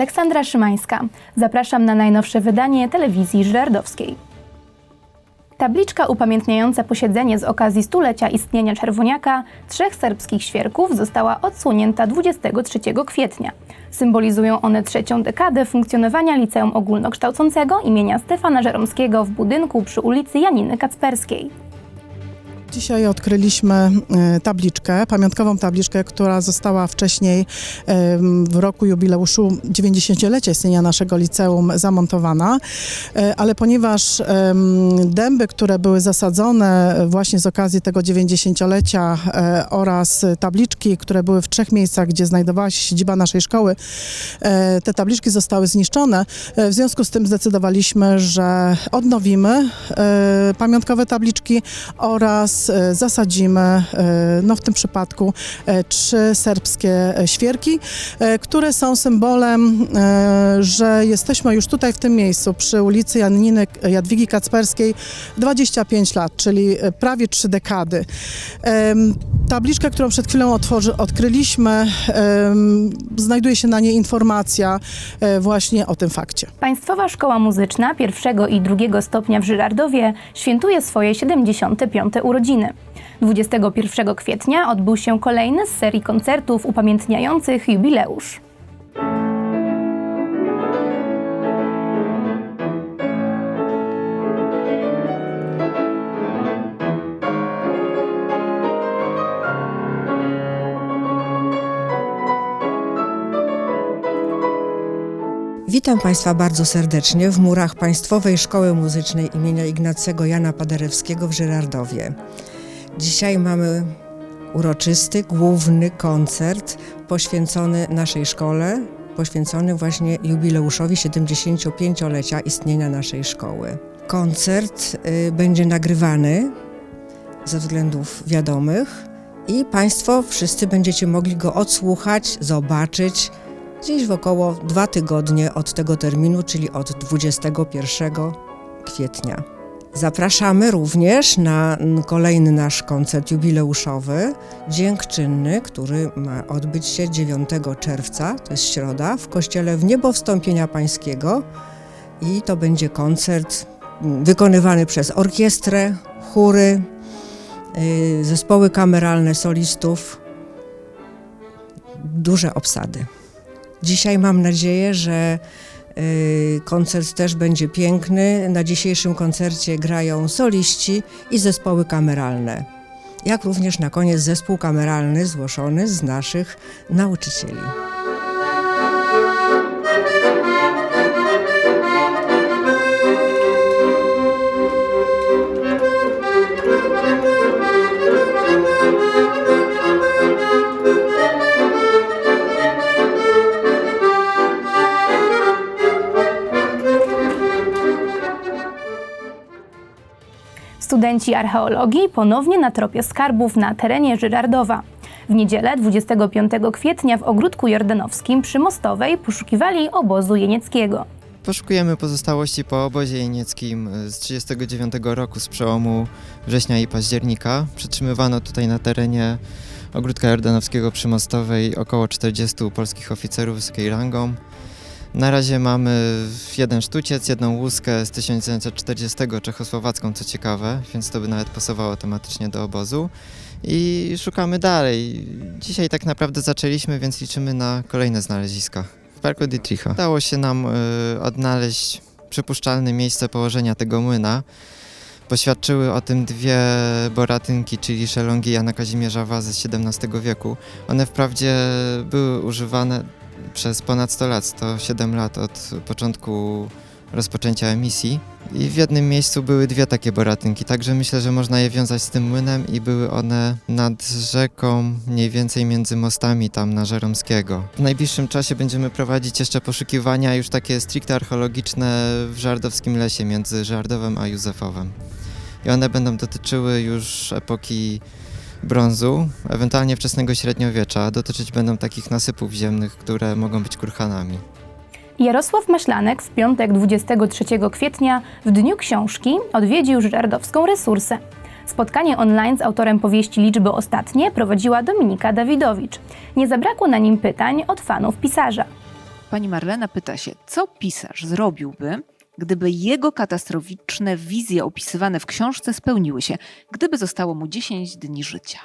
Aleksandra Szymańska. Zapraszam na najnowsze wydanie telewizji żerdowskiej. Tabliczka upamiętniająca posiedzenie z okazji stulecia istnienia Czerwoniaka trzech serbskich świerków została odsunięta 23 kwietnia. Symbolizują one trzecią dekadę funkcjonowania Liceum Ogólnokształcącego imienia Stefana Żeromskiego w budynku przy ulicy Janiny Kacperskiej. Dzisiaj odkryliśmy e, tabliczkę, pamiątkową tabliczkę, która została wcześniej em, w roku jubileuszu 90-lecia istnienia naszego liceum zamontowana, E, ale ponieważ dęby, które były zasadzone właśnie z okazji tego 90-lecia e, oraz tabliczki, które były w trzech miejscach, gdzie znajdowała się siedziba naszej szkoły, e, te tabliczki zostały zniszczone. E, W związku z tym zdecydowaliśmy, że odnowimy e, pamiątkowe tabliczki oraz e, zasadzimy, e, no w tym przypadku, e, trzy serbskie świerki, które są symbolem, że jesteśmy już tutaj w tym miejscu przy ulicy Janiny Jadwigi Kacperskiej 25 lat, czyli prawie trzy dekady. Tabliczkę, którą przed chwilą otworzy, odkryliśmy, znajduje się na niej informacja właśnie o tym fakcie. Państwowa Szkoła Muzyczna pierwszego i drugiego stopnia w Żyrardowie świętuje swoje 75. urodziny. 21 kwietnia odbył się kolejny z serii koncertów upamiętniających jubileusz. Witam Państwa bardzo serdecznie w murach Państwowej Szkoły Muzycznej imienia Ignacego Jana Paderewskiego w Żyrardowie. Dzisiaj mamy uroczysty, główny koncert poświęcony naszej szkole, poświęcony właśnie jubileuszowi 75-lecia istnienia naszej szkoły. Koncert y, będzie nagrywany ze względów wiadomych i Państwo wszyscy będziecie mogli go odsłuchać, zobaczyć, gdzieś w około dwa tygodnie od tego terminu, czyli od 21 kwietnia. Zapraszamy również na kolejny nasz koncert jubileuszowy, dziękczynny, który ma odbyć się 9 czerwca, to jest środa, w kościele w Niebo Wstąpienia Pańskiego i to będzie koncert wykonywany przez orkiestrę, chóry, y, zespoły kameralne solistów, duże obsady. Dzisiaj mam nadzieję, że y, koncert też będzie piękny. Na dzisiejszym koncercie grają soliści i zespoły kameralne. Jak również na koniec zespół kameralny złożony z naszych nauczycieli. Studenci archeologii ponownie na tropie skarbów na terenie Żyrardowa. W niedzielę 25 kwietnia w Ogródku Jordanowskim przy Mostowej poszukiwali obozu jenieckiego. Poszukujemy pozostałości po obozie jenieckim z 1939 roku, z przełomu września i października. Przetrzymywano tutaj na terenie Ogródka Jordanowskiego przy Mostowej około 40 polskich oficerów wysokiej rangą. Na razie mamy jeden sztuciec, jedną łuskę z 1940 czechosłowacką, co ciekawe, więc to by nawet pasowało tematycznie do obozu. I szukamy dalej. Dzisiaj tak naprawdę zaczęliśmy, więc liczymy na kolejne znaleziska. W Parku Dietricha. Udało się nam y, odnaleźć przypuszczalne miejsce położenia tego młyna. Poświadczyły o tym dwie boratynki, czyli szelongi Jana Kazimierza Wazy z XVII wieku. One wprawdzie były używane przez ponad 100 lat, 107 lat od początku rozpoczęcia emisji. I w jednym miejscu były dwie takie boratynki, także myślę, że można je wiązać z tym młynem i były one nad rzeką, mniej więcej między mostami tam na Żeromskiego. W najbliższym czasie będziemy prowadzić jeszcze poszukiwania już takie stricte archeologiczne w Żardowskim Lesie między Żardowem a Józefowem. I one będą dotyczyły już epoki brązu, ewentualnie wczesnego średniowiecza. Dotyczyć będą takich nasypów ziemnych, które mogą być kurhanami. Jarosław Maślanek w piątek 23 kwietnia w Dniu Książki odwiedził żyrardowską resursę. Spotkanie online z autorem powieści Liczby Ostatnie prowadziła Dominika Dawidowicz. Nie zabrakło na nim pytań od fanów pisarza. Pani Marlena pyta się, co pisarz zrobiłby, gdyby jego katastroficzne wizje opisywane w książce spełniły się, gdyby zostało mu 10 dni życia?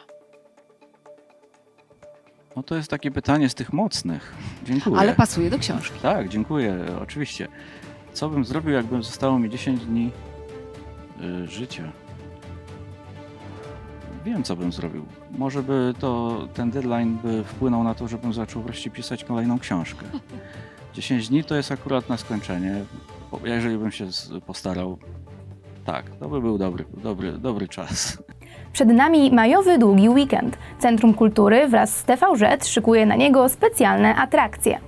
No to jest takie pytanie z tych mocnych. Dziękuję. Ale pasuje do książki. Tak, dziękuję, oczywiście. Co bym zrobił, jakbym zostało mi 10 dni y, życia? Wiem, co bym zrobił. Może by to, ten deadline by wpłynął na to, żebym zaczął wreszcie pisać kolejną książkę. 10 dni to jest akurat na skończenie. Jeżeli bym się postarał, tak, to by był dobry, dobry, dobry czas. Przed nami majowy długi weekend. Centrum Kultury wraz z TVZ szykuje na niego specjalne atrakcje.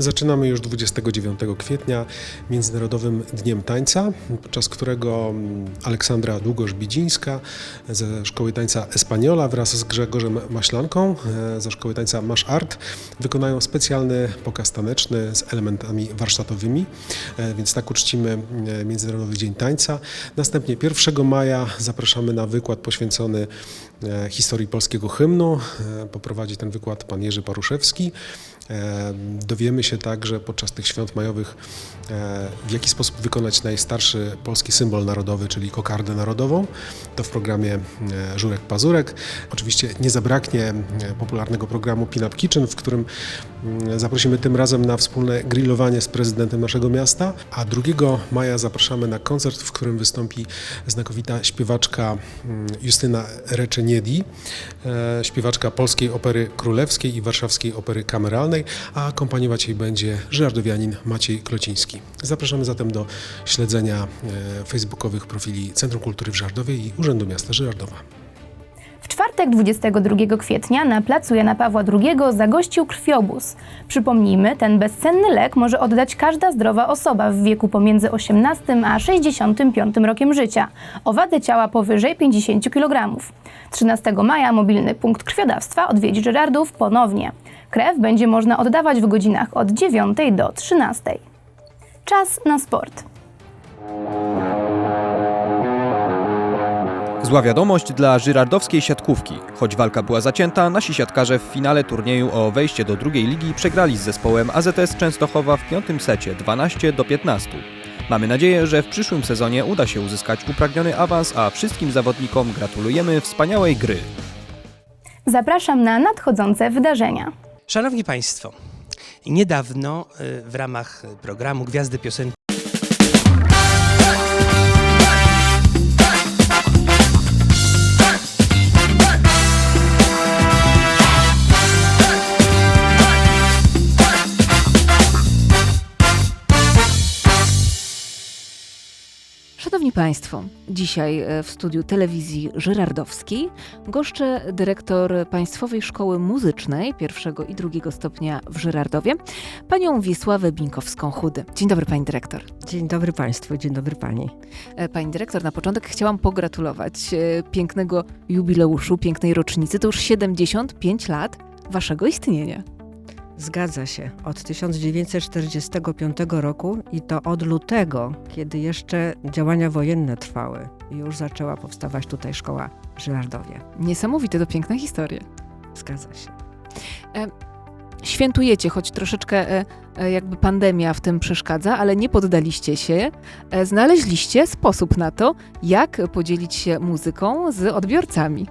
Zaczynamy już 29 kwietnia Międzynarodowym Dniem Tańca, podczas którego mm, Aleksandra Długosz-Bidzińska ze Szkoły Tańca Espaniola wraz z Grzegorzem Maślanką e, ze Szkoły Tańca Masz Art wykonają specjalny pokaz taneczny z elementami warsztatowymi, e, więc tak uczcimy e, Międzynarodowy Dzień Tańca. Następnie 1 maja zapraszamy na wykład poświęcony historii polskiego hymnu. Poprowadzi ten wykład pan Jerzy Paruszewski. Dowiemy się także podczas tych świąt majowych, w jaki sposób wykonać najstarszy polski symbol narodowy, czyli kokardę narodową. To w programie e, Żurek Pazurek. Oczywiście nie zabraknie e, popularnego programu Pin Up Kitchen, w którym mm, zaprosimy tym razem na wspólne grillowanie z prezydentem naszego miasta, a 2 maja zapraszamy na koncert, w którym wystąpi znakowita śpiewaczka mm, Justyna Reczeniedi, e, śpiewaczka Polskiej Opery Królewskiej i Warszawskiej Opery Kameralnej, a akompaniować jej będzie żyrardowianin Maciej Klociński. Zapraszamy zatem do śledzenia e, facebookowych profili Centrum Kultury w Żardowie i Urzędu Miasta Żyrardowa. W czwartek 22 kwietnia na placu Jana Pawła II zagościł krwiobóz. Przypomnijmy, ten bezcenny lek może oddać każda zdrowa osoba w wieku pomiędzy 18 a 65 rokiem życia o wadze ciała powyżej 50 kg. 13 maja mobilny punkt krwiodawstwa odwiedzi Żyrardów ponownie. Krew będzie można oddawać w godzinach od 9 do 13. Czas na sport. Zła wiadomość dla żyrardowskiej siatkówki. Choć walka była zacięta, nasi siatkarze w finale turnieju o wejście do drugiej ligi przegrali z zespołem AZS Częstochowa w piątym secie 12 do 15. Mamy nadzieję, że w przyszłym sezonie uda się uzyskać upragniony awans, a wszystkim zawodnikom gratulujemy wspaniałej gry. Zapraszam na nadchodzące wydarzenia. Szanowni Państwo, niedawno y, w ramach programu Gwiazdy Piosenki Szanowni Państwo, dzisiaj e, w studiu telewizji Żyrardowskiej goszczę dyrektor Państwowej Szkoły Muzycznej pierwszego i drugiego stopnia w Żyrardowie, panią Wiesławę Binkowską-Chudy. Dzień dobry, pani dyrektor. Dzień dobry Państwu, dzień dobry Pani. E, Pani dyrektor, na początek chciałam pogratulować e, pięknego jubileuszu, pięknej rocznicy. To już 75 lat waszego istnienia. Zgadza się. Od 1945 roku i to od lutego, kiedy jeszcze działania wojenne trwały, już zaczęła powstawać tutaj szkoła w. Niesamowite to piękna historia. Zgadza się. Świętujecie, choć troszeczkę e, e, jakby pandemia w tym przeszkadza, ale nie poddaliście się. E, Znaleźliście sposób na to, jak podzielić się muzyką z odbiorcami.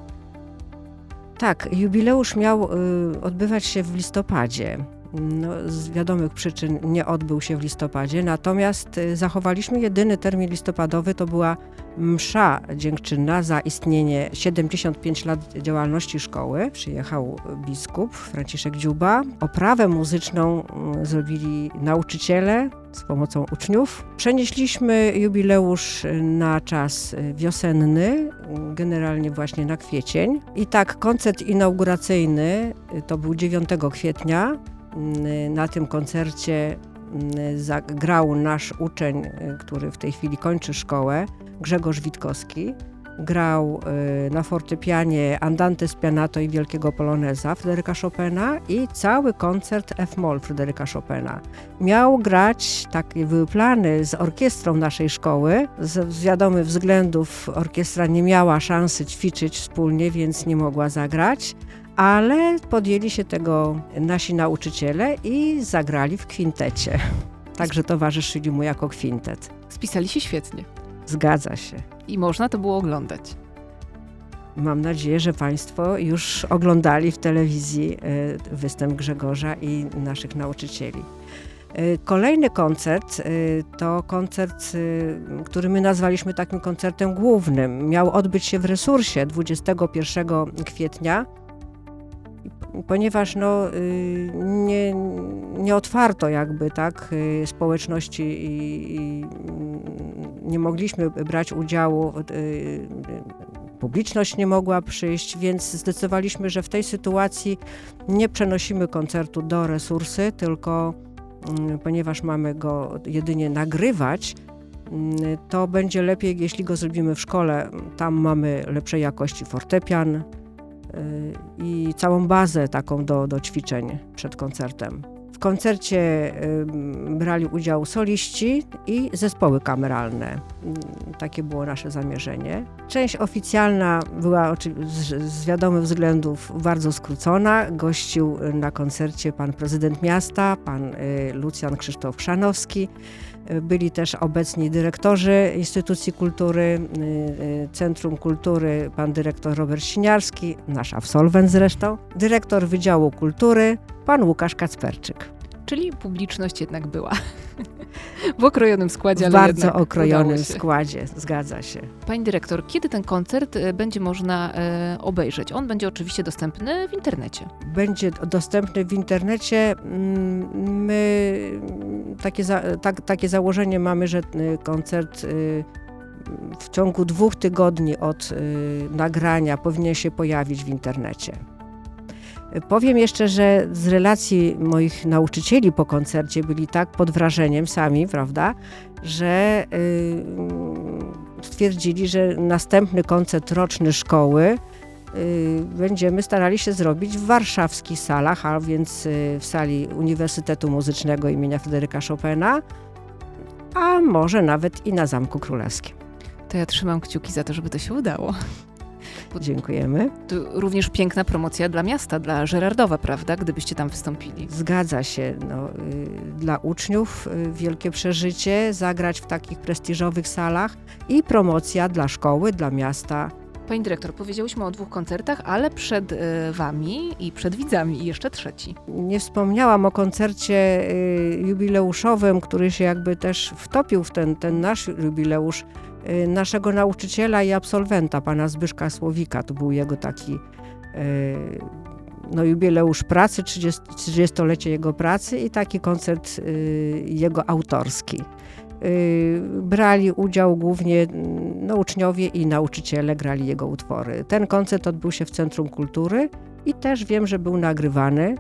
Tak, jubileusz miał y, odbywać się w listopadzie. No, z wiadomych przyczyn nie odbył się w listopadzie, natomiast y, zachowaliśmy jedyny termin listopadowy, to była msza dziękczynna za istnienie 75 lat działalności szkoły. Przyjechał biskup Franciszek Dziuba. Oprawę muzyczną y, zrobili nauczyciele z pomocą uczniów. Przenieśliśmy jubileusz y, na czas wiosenny, generalnie właśnie na kwiecień. I tak koncert inauguracyjny to był 9 kwietnia. Y, Na tym koncercie y, zagrał nasz uczeń, y, który w tej chwili kończy szkołę, Grzegorz Witkowski. Grał y, na fortepianie Andante Spianato i Wielkiego Poloneza Fryderyka Chopina i cały koncert F-moll Fryderyka Chopina. Miał grać, takie były plany z orkiestrą naszej szkoły. Z wiadomych względów orkiestra nie miała szansy ćwiczyć wspólnie, więc nie mogła zagrać ale podjęli się tego nasi nauczyciele i zagrali w kwintecie. Także towarzyszyli mu jako kwintet. Spisali się świetnie Zgadza się. i można to było oglądać. Mam nadzieję, że Państwo już oglądali w telewizji e, występ Grzegorza i naszych nauczycieli. E, Kolejny koncert e, to koncert, który my nazwaliśmy takim koncertem głównym. Miał odbyć się w resursie 21 kwietnia, ponieważ no, y, nie, nie otwarto jakby tak y, społeczności i, i nie mogliśmy brać udziału y, publiczność nie mogła przyjść, więc zdecydowaliśmy, że w tej sytuacji nie przenosimy koncertu do resursy, tylko mm, ponieważ mamy go jedynie nagrywać, mm, to będzie lepiej, jeśli go zrobimy w szkole. Tam mamy lepszej jakości fortepian i całą bazę taką do, do ćwiczeń przed koncertem. W koncercie brali udział soliści i zespoły kameralne. Mm, Takie było nasze zamierzenie. Część oficjalna była z, wiadomych względów bardzo skrócona. Gościł y, na koncercie pan prezydent miasta, pan y, Lucjan Krzysztof Chrzanowski. Byli też obecni dyrektorzy instytucji kultury, y, y, Centrum Kultury, pan dyrektor Robert Siniarski, nasz absolwent zresztą, dyrektor Wydziału Kultury, pan Łukasz Kacperczyk. Czyli publiczność jednak była. W okrojonym składzie, W ale bardzo jednak okrojonym składzie, zgadza się. Pani dyrektor, kiedy ten koncert e, będzie można e, obejrzeć? On będzie oczywiście dostępny w internecie. będzie dostępny w internecie. Mm, My takie, za, tak, takie założenie mamy, że y, koncert y, w ciągu dwóch tygodni od y, nagrania powinien się pojawić w internecie. Powiem jeszcze, że z relacji moich nauczycieli po koncercie byli tak pod wrażeniem sami, prawda, że y, stwierdzili, że następny koncert roczny szkoły y, będziemy starali się zrobić w warszawskich salach, a więc y, w sali Uniwersytetu Muzycznego imienia Fryderyka Chopina, a może nawet i na Zamku Królewskim. To ja trzymam kciuki za to, żeby to się udało. Dziękujemy. To również piękna promocja dla miasta, dla Żerardowa, prawda? Gdybyście tam wystąpili. Zgadza się. No, y, dla uczniów y, wielkie przeżycie, zagrać w takich prestiżowych salach i promocja dla szkoły, dla miasta. Pani dyrektor, powiedziałyśmy o dwóch koncertach, ale przed e, wami i przed widzami i jeszcze trzeci. Nie wspomniałam o koncercie y, jubileuszowym, który się jakby też wtopił w ten, ten nasz jubileusz y, naszego nauczyciela i absolwenta, pana Zbyszka Słowika. To był jego taki y, no, jubileusz pracy, 30 30-lecie jego pracy i taki koncert y, jego autorski. Y, Brali udział głównie mm, no, uczniowie i nauczyciele, grali jego utwory. Ten koncert odbył się w Centrum Kultury i też wiem, że był nagrywany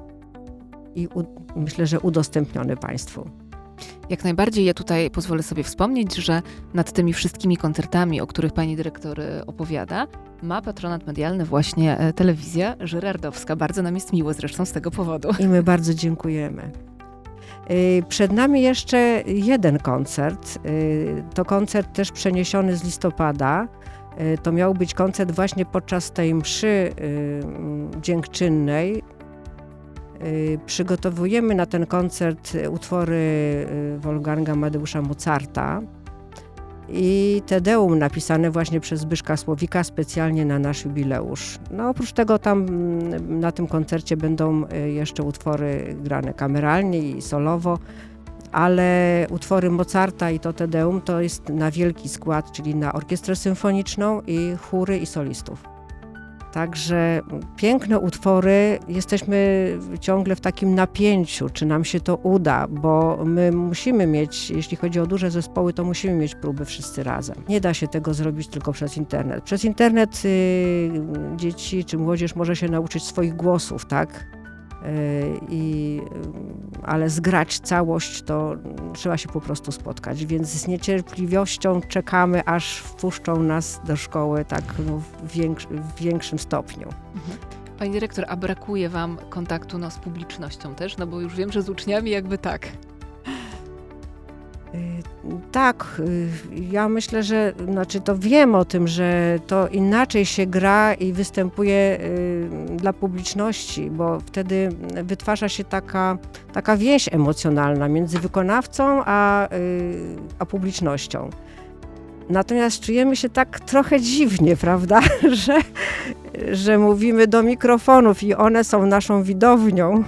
i u, myślę, że udostępniony Państwu. Jak najbardziej ja tutaj pozwolę sobie wspomnieć, że nad tymi wszystkimi koncertami, o których pani dyrektor e, opowiada, ma patronat medialny właśnie e, telewizja Żerardowska. Bardzo nam jest miło zresztą z tego powodu. I my bardzo dziękujemy. Y, Przed nami jeszcze jeden koncert. To koncert też przeniesiony z listopada. To miał być koncert właśnie podczas tej mszy dziękczynnej. Y, Przygotowujemy na ten koncert utwory y, Wolfganga Amadeusza Mozarta i Tedeum napisane właśnie przez Zbyszka Słowika specjalnie na nasz jubileusz. No oprócz tego tam mm, na tym koncercie będą y, jeszcze utwory grane kameralnie i solowo, ale utwory Mozarta i to Tedeum to jest na wielki skład, czyli na orkiestrę symfoniczną i chóry i solistów. Także piękne utwory, jesteśmy ciągle w takim napięciu, czy nam się to uda, bo my musimy mieć, jeśli chodzi o duże zespoły, to musimy mieć próby wszyscy razem. Nie da się tego zrobić tylko przez internet. Przez internet y, dzieci czy młodzież może się nauczyć swoich głosów, tak? Y, I, y, ale zgrać całość to trzeba się po prostu spotkać, więc z niecierpliwością czekamy, aż wpuszczą nas do szkoły tak no, w, w większym stopniu. Pani dyrektor, a brakuje wam kontaktu no, z publicznością też? No bo już wiem, że z uczniami jakby tak. Y, Tak, y, ja myślę, że znaczy to wiem o tym, że to inaczej się gra i występuje y, dla publiczności, bo wtedy wytwarza się taka, taka więź emocjonalna między wykonawcą a, a publicznością. Natomiast czujemy się tak trochę dziwnie, prawda, że, że mówimy do mikrofonów i one są naszą widownią.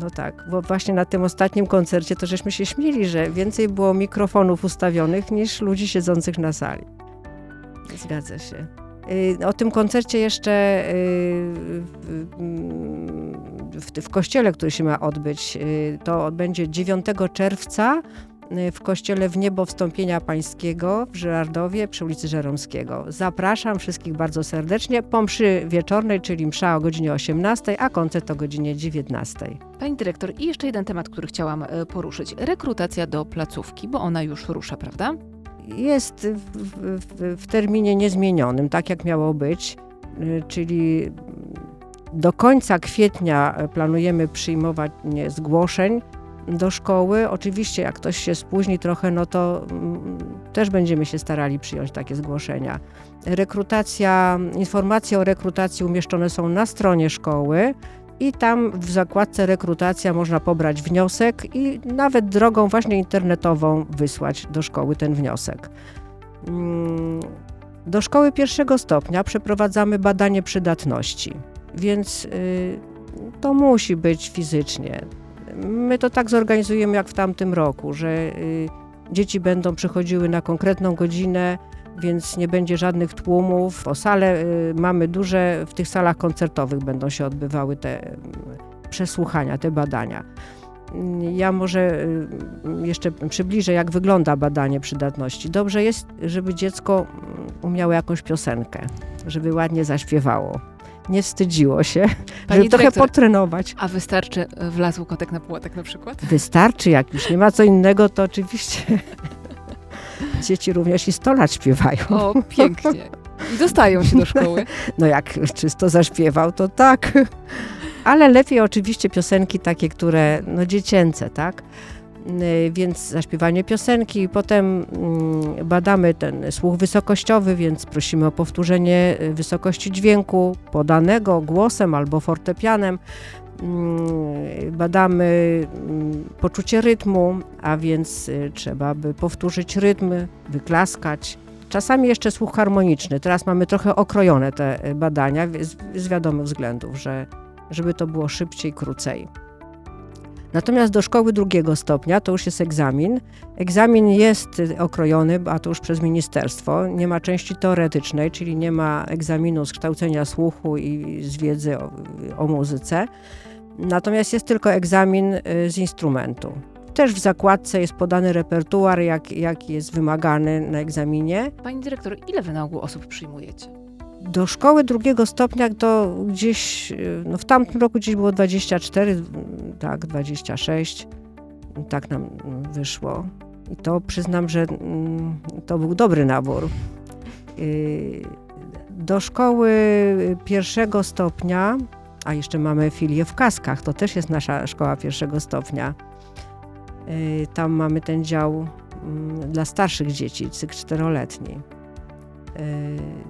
No tak, bo właśnie na tym ostatnim koncercie to żeśmy się śmieli, że więcej było mikrofonów ustawionych niż ludzi siedzących na sali. Zgadza się. Y, O tym koncercie jeszcze y, w, w, w kościele, który się ma odbyć, y, to odbędzie 9 czerwca y, w kościele w niebo wstąpienia pańskiego w Żyrardowie przy ulicy Żeromskiego. Zapraszam wszystkich bardzo serdecznie po mszy wieczornej, czyli msza o godzinie 18, a koncert o godzinie 19. Pani dyrektor, i jeszcze jeden temat, który chciałam e, poruszyć. Rekrutacja do placówki, bo ona już rusza, prawda? jest w, w, w terminie niezmienionym, tak jak miało być, y, czyli do końca kwietnia e, planujemy przyjmować zgłoszeń do szkoły. Oczywiście, jak ktoś się spóźni trochę, no to mm, też będziemy się starali przyjąć takie zgłoszenia. Rekrutacja, informacje o rekrutacji umieszczone są na stronie szkoły. I tam w zakładce rekrutacja można pobrać wniosek i nawet drogą właśnie internetową wysłać do szkoły ten wniosek. Mm, Do szkoły pierwszego stopnia przeprowadzamy badanie przydatności, więc y, to musi być fizycznie. My to tak zorganizujemy jak w tamtym roku, że y, dzieci będą przychodziły na konkretną godzinę, więc nie będzie żadnych tłumów. O sale y, mamy duże, w tych salach koncertowych będą się odbywały te mm, przesłuchania, te badania. Mm, Ja może y, jeszcze przybliżę, jak wygląda badanie przydatności. Dobrze jest, żeby dziecko mm, umiało jakąś piosenkę, żeby ładnie zaśpiewało. Nie wstydziło się, żeby trochę potrenować. a wystarczy e, wlazł kotek na płotek na przykład? Wystarczy, jak już nie ma co innego, to oczywiście dzieci również i 100 lat śpiewają. O, pięknie. I dostają się do szkoły. No jak czysto zaśpiewał, to tak. Ale lepiej oczywiście piosenki takie, które no dziecięce, tak? Y, Więc zaśpiewanie piosenki, potem mm, badamy ten słuch wysokościowy, więc prosimy o powtórzenie y, wysokości dźwięku podanego głosem albo fortepianem. Mm, Badamy mm, poczucie rytmu, a więc y, trzeba by powtórzyć rytm, wyklaskać. Czasami jeszcze słuch harmoniczny. Teraz mamy trochę okrojone te badania z, z wiadomych względów, że, żeby to było szybciej, krócej. Natomiast do szkoły drugiego stopnia to już jest egzamin. Egzamin jest okrojony, a to już przez ministerstwo. Nie ma części teoretycznej, czyli nie ma egzaminu z kształcenia słuchu i z wiedzy o, o muzyce. Natomiast jest tylko egzamin y, z instrumentu. Też w zakładce jest podany repertuar, jak, jak jest wymagany na egzaminie. Pani dyrektor, ile wy na ogół osób przyjmujecie? Do szkoły drugiego stopnia to gdzieś, y, no w tamtym roku gdzieś było 24, mm, tak, 26. Tak nam mm, wyszło. I to przyznam, że mm, to był dobry nabór. Y, Do szkoły pierwszego stopnia, a jeszcze mamy filię w Kaskach, to też jest nasza szkoła pierwszego stopnia. Y, Tam mamy ten dział mm, dla starszych dzieci, cykl czteroletni.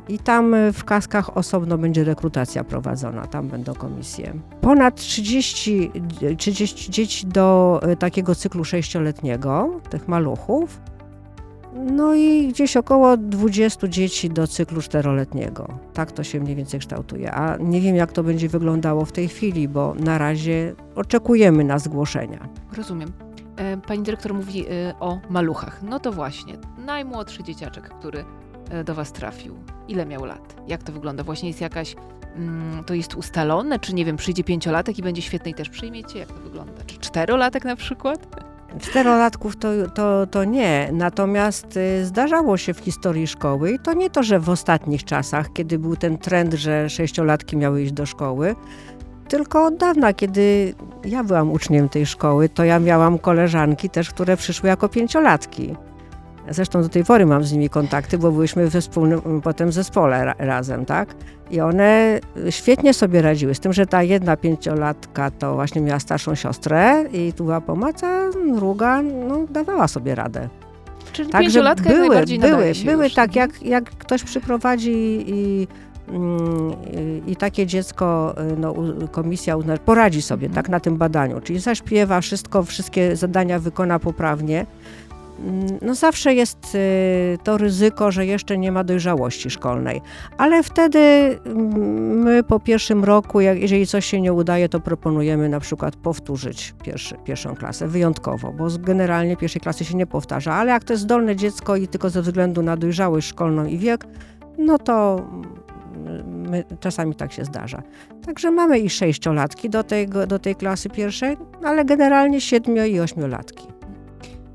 I tam y, w kaskach osobno będzie rekrutacja prowadzona, tam będą komisje. Ponad 30, 30 dzieci do y, takiego cyklu sześcioletniego, tych maluchów. No i gdzieś około 20 dzieci do cyklu czteroletniego. Tak to się mniej więcej kształtuje. A nie wiem, jak to będzie wyglądało w tej chwili, bo na razie oczekujemy na zgłoszenia. Rozumiem. E, Pani dyrektor mówi o maluchach. No to właśnie, najmłodszy dzieciaczek, który do Was trafił. Ile miał lat? Jak to wygląda? Właśnie jest jakaś, mm, to jest ustalone, czy nie wiem, przyjdzie pięciolatek i będzie świetny i też przyjmiecie? Jak to wygląda? Czy czterolatek na przykład? Czterolatków to, to, to nie, natomiast y, zdarzało się w historii szkoły i to nie to, że w ostatnich czasach, kiedy był ten trend, że sześciolatki miały iść do szkoły, tylko od dawna, kiedy ja byłam uczniem tej szkoły, to ja miałam koleżanki też, które przyszły jako pięciolatki. Zresztą do tej pory mam z nimi kontakty, bo byliśmy we wspólnym potem zespole ra razem, tak? I one świetnie sobie radziły, z tym, że ta jedna pięciolatka to właśnie miała starszą siostrę i tu była pomoc, a druga no, dawała sobie radę. Czyli Także pięciolatka były, najbardziej były, były już. tak, jak, jak ktoś przyprowadzi i, i, i takie dziecko, no, komisja uzna, poradzi sobie Mhm. tak na tym badaniu, czyli zaśpiewa wszystko, wszystkie zadania wykona poprawnie. Mm, No zawsze jest y, to ryzyko, że jeszcze nie ma dojrzałości szkolnej, ale wtedy mm, my po pierwszym roku, jeżeli coś się nie udaje, to proponujemy na przykład powtórzyć pierwszy, pierwszą klasę, wyjątkowo, bo generalnie pierwszej klasy się nie powtarza, ale jak to jest zdolne dziecko i tylko ze względu na dojrzałość szkolną i wiek, no to mm, my, czasami tak się zdarza. Także mamy i sześciolatki do, do tej klasy pierwszej, ale generalnie siedmiu i ośmiolatki.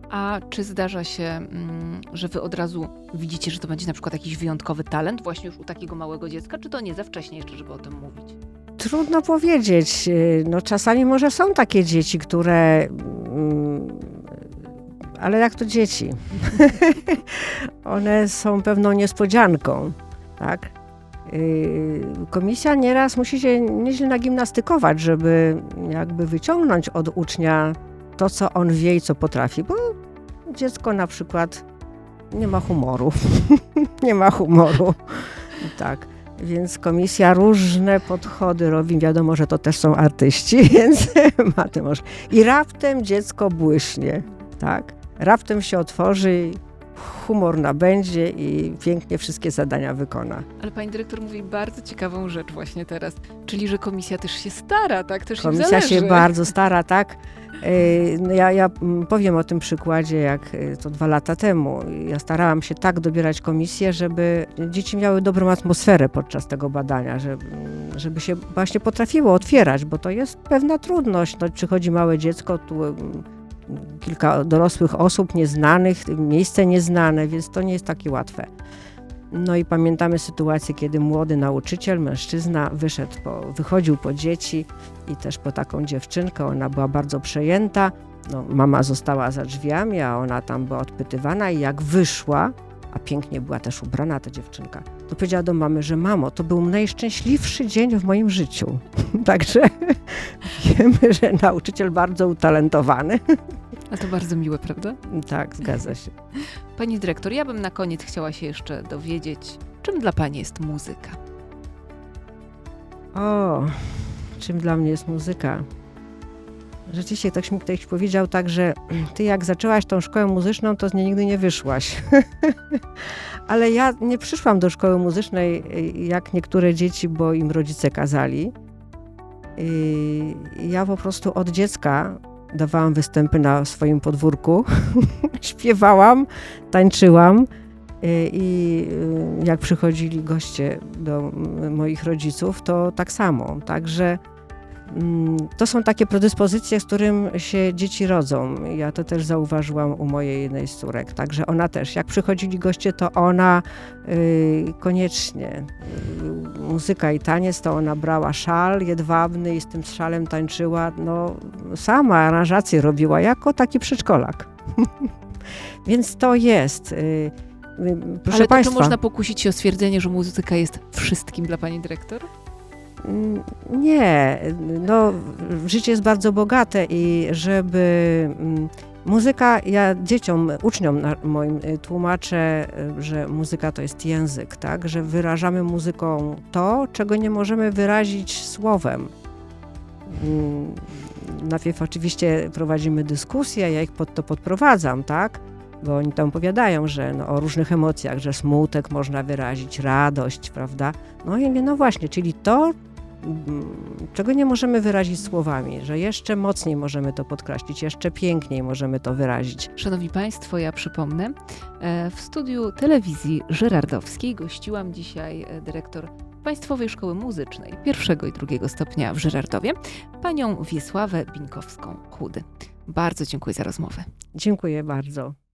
A czy zdarza się, mm, że wy od razu widzicie, że to będzie na przykład jakiś wyjątkowy talent właśnie już u takiego małego dziecka, czy to nie za wcześnie jeszcze, żeby o tym mówić? Trudno powiedzieć. Yy, No, czasami może są takie dzieci, które. mm, Ale jak to dzieci? One są pewną niespodzianką, tak? Yy, Komisja nieraz musi się nieźle nagimnastykować, żeby jakby wyciągnąć od ucznia to, co on wie i co potrafi, bo dziecko na przykład nie ma humoru. nie ma humoru. Tak. Więc komisja różne podchody robi. Wiadomo, że to też są artyści, więc ma może. I raptem dziecko błyśnie, tak? Raptem się otworzy, humor nabędzie i pięknie wszystkie zadania wykona. Ale pani dyrektor mówi bardzo ciekawą rzecz właśnie teraz, czyli że komisja też się stara, tak? Też Komisja się bardzo stara, tak? Yy, no Ja, ja mm, powiem o tym przykładzie, jak y, to dwa lata temu. Ja starałam się tak dobierać komisję, żeby dzieci miały dobrą atmosferę podczas tego badania, żeby, żeby się właśnie potrafiło otwierać, bo to jest pewna trudność. No, przychodzi małe dziecko, tu mm, kilka dorosłych osób nieznanych, miejsce nieznane, więc to nie jest takie łatwe. No i pamiętamy sytuację, kiedy młody nauczyciel, mężczyzna, wyszedł po, wychodził po dzieci i też po taką dziewczynkę. Ona była bardzo przejęta. No, mama została za drzwiami, a ona tam była odpytywana i jak wyszła, a pięknie była też ubrana ta dziewczynka, to powiedziała do mamy, że mamo, to był najszczęśliwszy dzień w moim życiu. Także wiemy, że nauczyciel bardzo utalentowany. A to bardzo miłe, prawda? tak, zgadza się. Pani dyrektor, ja bym na koniec chciała się jeszcze dowiedzieć, czym dla pani jest muzyka? O, czym dla mnie jest muzyka? Rzeczywiście ktoś mi kiedyś powiedział tak, że ty jak zaczęłaś tą szkołę muzyczną, to z niej nigdy nie wyszłaś. Ale ja nie przyszłam do szkoły muzycznej y, jak niektóre dzieci, bo im rodzice kazali. I Ja po prostu od dziecka dawałam występy na swoim podwórku, śpiewałam, tańczyłam. Y, I y, jak przychodzili goście do moich rodziców, to tak samo. Także to są takie predyspozycje, z którym się dzieci rodzą. Ja to też zauważyłam u mojej jednej z córek. Także ona też, jak przychodzili goście, to ona y, koniecznie y, muzyka i taniec, to ona brała szal jedwabny i z tym szalem tańczyła. No, sama aranżację robiła jako taki przedszkolak. Więc to jest. y, y, Proszę Ale to Państwa. czy można pokusić się o stwierdzenie, że muzyka jest wszystkim dla pani dyrektor? Mm, Nie, no życie jest bardzo bogate i żeby mm, muzyka, ja dzieciom, uczniom moim y, tłumaczę, y, że muzyka to jest język, tak, że wyrażamy muzyką to, czego nie możemy wyrazić słowem. Mm, Najpierw oczywiście prowadzimy dyskusję, ja ich pod to podprowadzam, tak, bo oni tam opowiadają, że no, o różnych emocjach, że smutek można wyrazić, radość, prawda? No i mówię, no właśnie, czyli to, czego nie możemy wyrazić słowami, że jeszcze mocniej możemy to podkreślić, jeszcze piękniej możemy to wyrazić. Szanowni Państwo, ja przypomnę, e, w studiu telewizji Żyrardowskiej gościłam dzisiaj e, dyrektor Państwowej Szkoły Muzycznej pierwszego i drugiego stopnia w Żyrardowie, panią Wiesławę Binkowską-Chudy. Bardzo dziękuję za rozmowę. Dziękuję bardzo.